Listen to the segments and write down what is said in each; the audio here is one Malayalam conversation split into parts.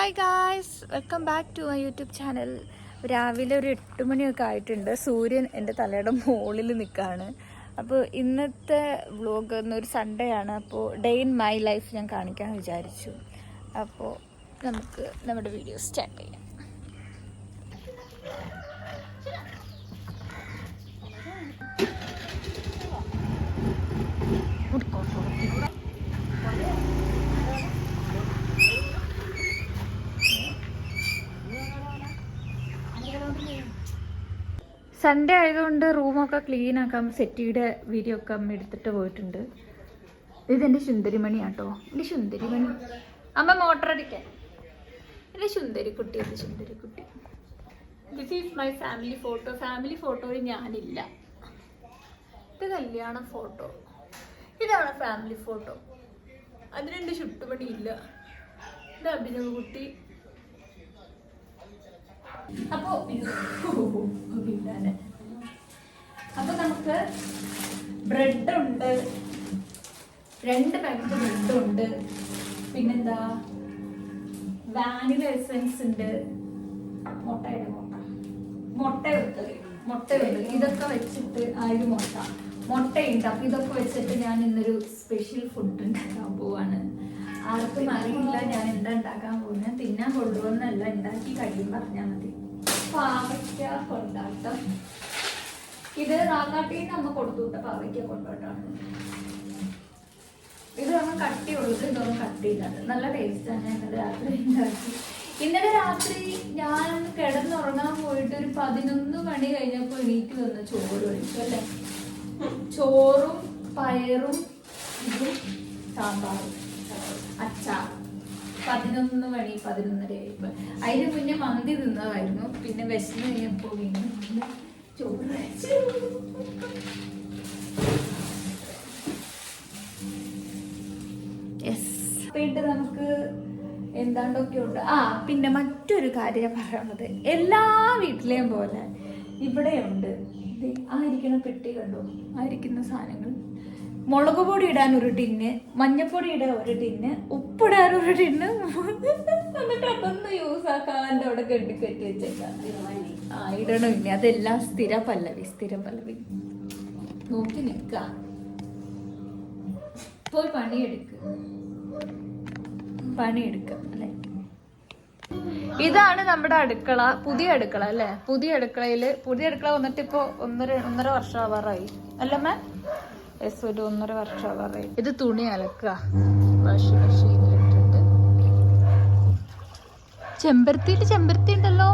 Hi guys welcome back to my YouTube channel രാവിലെ ഒരു എട്ട് മണിയൊക്കെ ആയിട്ടുണ്ട്. സൂര്യൻ എന്റെ തലയുടെ മുകളിൽ നിൽക്കുകയാണ്. അപ്പോൾ ഇന്നത്തെ വ്ലോഗ് എന്നൊരു സൺഡേ ആണ്. അപ്പോൾ ഡേ ഇൻ മൈ ലൈഫ് ഞാൻ കാണിക്കാൻ വിചാരിച്ചു. അപ്പോൾ നമുക്ക് നമ്മുടെ വീഡിയോ സ്റ്റാർട്ട് ചെയ്യാം. സൺഡേ ആയതുകൊണ്ട് റൂമൊക്കെ ക്ലീൻ ആക്കാം സെറ്റിയുടെ വീഡിയോ ഒക്കെ എടുത്തിട്ട് പോയിട്ടുണ്ട്. ഇതെന്റെ സുന്ദരിമണി ആട്ടോ എന്റെ സുന്ദരിമണി. അമ്മ മോട്ടർ അടിക്കാൻ. എന്റെ സുന്ദരി കുട്ടി എന്റെ സുന്ദരി കുട്ടി this is my family photo family ഫോട്ടോയിൽ ഞാനില്ല. ഇത് കല്യാണ ഫോട്ടോ ഇതാണ് ഫാമിലി ഫോട്ടോ അതിനെന്റെ ചുട്ടുപണി ഇല്ല. ഇത് അഭിനവ് കുട്ടി. അപ്പോ പിന്നാലെ അപ്പൊ നമുക്ക് ബ്രെഡ് ഉണ്ട്. രണ്ട് പാക്കറ്റ് ബ്രെഡ് ഉണ്ട്. പിന്നെന്താ? വാനില എസൻസ് ഉണ്ട്. മുട്ടയുടെ മുട്ട. മുട്ട വെക്കൽ മുട്ട വെക്കൽ ഇതൊക്കെ വെച്ചിട്ട് ആയത് മുട്ട. മുട്ടയുണ്ട് അപ്പൊ ഇതൊക്കെ വെച്ചിട്ട് ഞാൻ ഇന്നൊരു സ്പെഷ്യൽ ഫുഡ് ഉണ്ടാക്കാൻ പോവാണ്. ആർക്കും അറിയില്ല ഞാൻ എന്താ ഉണ്ടാക്കാൻ പോകുന്നത് തിന്നാൻ കൊണ്ടുവന്നല്ല ഉണ്ടാക്കി കഴിയും പറഞ്ഞാൽ മതി. കൊണ്ടാട്ടം. ഇത് റാങ്ങാട്ടിയിൽ നിന്ന് അമ്മ കൊടുത്തു വിട്ട പാവയ്ക്ക കൊണ്ടോട്ടാണ് ഇത് നമ്മൾ കട്ടിയുള്ളത് ഇതൊന്നും കട്ടിയില്ലാത്ത നല്ല ടേസ്റ്റ് ഞാൻ ഇന്നലെ രാത്രി ഉണ്ടാക്കി. ഇന്നലെ രാത്രി ഞാൻ കിടന്നുറങ്ങാൻ പോയിട്ട് ഒരു പതിനൊന്ന് മണി കഴിഞ്ഞപ്പോൾ എണീറ്റ് വന്ന് ചോറ് കഴിച്ചു അല്ലേ? ചോറും പയറും ഇതും സാമ്പാറും. അച്ചാർ പതിനൊന്ന് മണി പതിനൊന്നര ആയപ്പോ. അതിന് മുന്നേ മന്തി തിന്നതായിരുന്നു. പിന്നെ വിശന്ന് കഴിഞ്ഞപ്പോ വീണ്ടും ചോറ് നമുക്ക് എന്താണ്ടൊക്കെ ഉണ്ട്? ആ പിന്നെ മറ്റൊരു കാര്യം പറയുന്നത് എല്ലാ വീട്ടിലെയും പോലെ ഇവിടെയുണ്ട് ഉണ്ട്. ആ ഇരിക്കുന്ന പെട്ടി കണ്ടോ? ആയിരിക്കുന്ന സാധനങ്ങൾ. മുളക് പൊടി ഇടാൻ ഒരു ടിന്ന് മഞ്ഞപ്പൊടി ഇടാൻ ഒരു ടിന്ന് യൂസ് ഇനി? അതെല്ലാം സ്ഥിര പല്ലവി സ്ഥിര പല്ലവി. നോക്കി നിൽക്ക. പോയി പണിയെടുക്ക. പണിയെടുക്ക അല്ലേ? ഇതാണ് നമ്മുടെ അടുക്കള പുതിയ അടുക്കള അല്ലേ? പുതിയ അടുക്കളയിൽ പുതിയ അടുക്കള വന്നിട്ട് ഇപ്പൊ ഒന്നര ഒന്നര വർഷം ആവാറായി അല്ലമ്മ യെസ് ഒരു ഒന്നര വർഷം ആവാറായി ഇത് തുണി അലക്കുക. വാഷിംഗ് മെഷീനിലിട്ടിട്ട് ചെമ്പരത്തിയിൽ ചെമ്പരത്തി ഉണ്ടല്ലോ.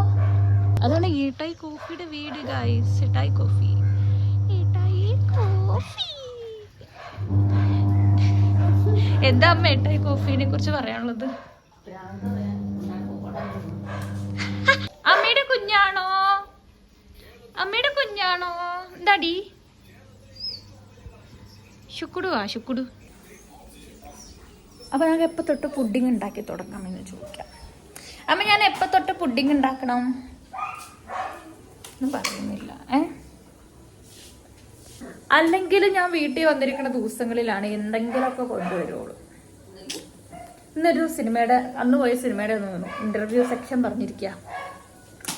അതാണ് ഈട്ടായി കോഫിയുടെ വീട് ഗൈസ് ഇട്ടായി കോഫി. ഈട്ടായി കോഫി. എന്താ അമ്മ ഇട്ടായി കോഫീനെ കുറിച്ച് പറയാനുള്ളത്? അമ്മയുടെ കുഞ്ഞാണോ? അമ്മയുടെ കുഞ്ഞാണോ? എന്താടി? ശുക്കുടുവാ ശുക്കുടു. അപ്പൊ ഞങ്ങൾ എപ്പ തൊട്ട് പുഡിങ് ഉണ്ടാക്കി തുടങ്ങാമെന്ന് ചോദിക്കാം. അമ്മ ഞാൻ എപ്പ തൊട്ട് പുഡിങ് ഉണ്ടാക്കണം? ഒന്നും പറയുന്നില്ല. ഏ? അല്ലെങ്കിൽ ഞാൻ വീട്ടിൽ വന്നിരിക്കുന്ന ദിവസങ്ങളിലാണ് എന്തെങ്കിലുമൊക്കെ കൊണ്ടുവരുള്ളൂ. ഇന്നൊരു സിനിമയുടെ അന്ന് പോയ സിനിമയുടെ ഒന്ന് ഇന്റർവ്യൂ സെക്ഷൻ പറഞ്ഞിരിക്കുക.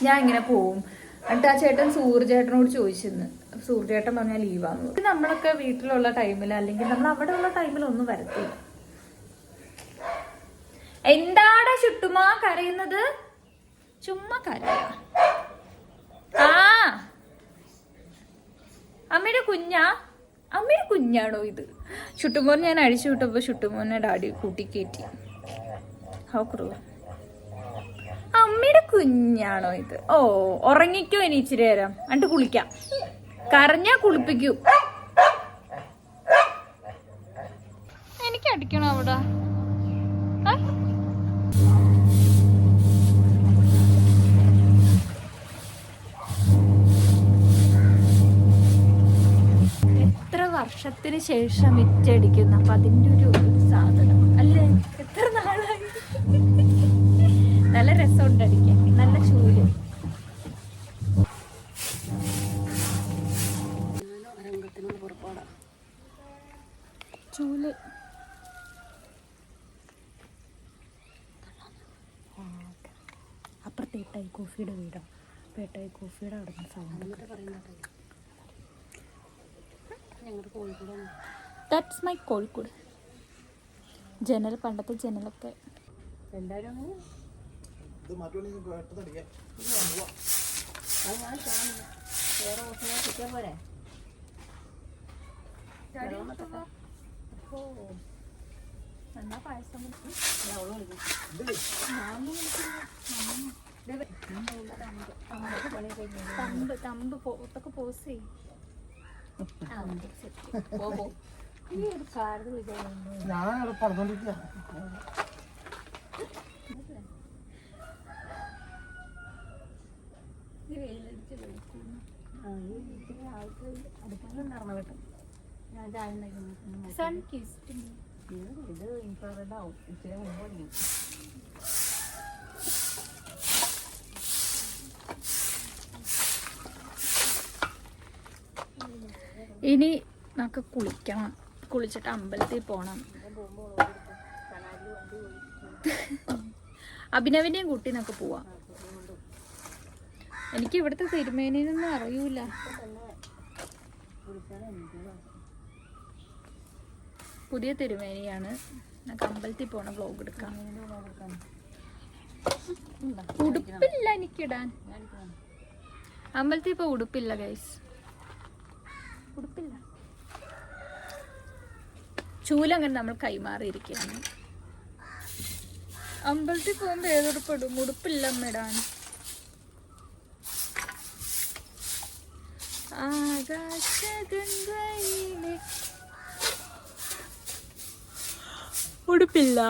ഞാൻ ഇങ്ങനെ പോവും. എന്നിട്ട് ആ ചേട്ടൻ സൂര്യചേട്ടനോട് ചോദിച്ചിരുന്നു. സൂര്യചേട്ടൻ പറഞ്ഞാൽ ലീവാന്ന് പറഞ്ഞു. നമ്മളൊക്കെ വീട്ടിലുള്ള ടൈമിൽ അല്ലെങ്കിൽ നമ്മൾ അവിടെ ഉള്ള ടൈമിൽ ഒന്നും വരത്തില്ല. എന്താടാ ചുട്ടുമാ കരയുന്നത്? ചുമ്മാ കരയാ. ആ. അമ്മയുടെ കുഞ്ഞാ? അമ്മയുടെ കുഞ്ഞാണോ ഇത്? ചുട്ടുമോൻ ഞാൻ അഴിച്ചു വിട്ടപ്പോ ചുട്ടുമോനെ ഡാഡി കൂട്ടി കയറ്റി ഹൗ ക്രൂവ അമ്മയുടെ കുഞ്ഞാണോ ഇത്? ഓ ഉറങ്ങിക്കോ ഇനി ഇച്ചിരി നേരം. എന്നിട്ട് കുളിക്കാം. കരഞ്ഞാ കുളിപ്പിക്കൂ. എനിക്ക് അടിക്കണോ അവിടെ? എത്ര വർഷത്തിന് ശേഷം ഇറ്റടിക്കുന്ന അപ്പൊ അതിന്റെ ഒരു സാധനം. അല്ലേ? എത്ര നല്ല രസമുണ്ട് അടിക്കാൻ നല്ല ചൂൽ. ചൂൽ പേട്ടായി കോഫിയുടെ വീടാണ് പേട്ടായി കോഫിയുടെ അവിടെ നിന്ന് സൗണ്ട് ദാറ്റ്സ് മൈ കോഴിക്കോട്. ജനൽ പണ്ടത്തെ ജനലൊക്കെ. എല്ലാവരും അങ്ങനെ ഇത് മാറ്റുവാണെങ്കിൽ പെട്ടെന്ന് അടിക്കാം. അത് ഞാൻ കാണുന്നു. വേറെ കിട്ടിയാൽ പോരെ? എന്നാ പായസം തമ്പ് തമ്പ് പുറത്തൊക്കെ പോസ് ചെയ്യും. ഈ ഒരു കാർഡ് വിചാരിക്കുന്നു. ഞാൻ പറഞ്ഞോണ്ടിരിക്കുക ആൾക്ക് കേട്ടോ ഞാൻ ചായ ഉണ്ടാക്കി സൺ കിസ്റ്റ് ഇത് ഇത് ഇൻഫ്രാറെഡ് ആവും ഇച്ചിരി മുമ്പ് അടിക്കും ഇനി നമുക്ക് കുളിക്കണം. കുളിച്ചിട്ട് അമ്പലത്തിൽ പോണം. അഭിനവിനെയും കൂട്ടി നമുക്ക് പോവാം. എനിക്ക് ഇവിടുത്തെ തിരുമേനിയൊന്നും അറിയൂല. പുതിയ തിരുമേനിയാണ്. അമ്പലത്തിൽ പോണ ബ്ലോഗ് എടുക്കാം. ഉടുപ്പില്ല എനിക്കിടാൻ. അമ്പലത്തിൽ ഇപ്പൊ ഉടുപ്പില്ല ഗൈസ് ഉടുപ്പില്ല. ചൂലങ്ങനെ നമ്മൾ കൈമാറിയിരിക്കുകയാണ്. അമ്പലത്തിൽ പോകുമ്പോ ഏതുടുപ്പിടും ഉടുപ്പില്ല അമ്മയിടാൻ ഉടുപ്പില്ല.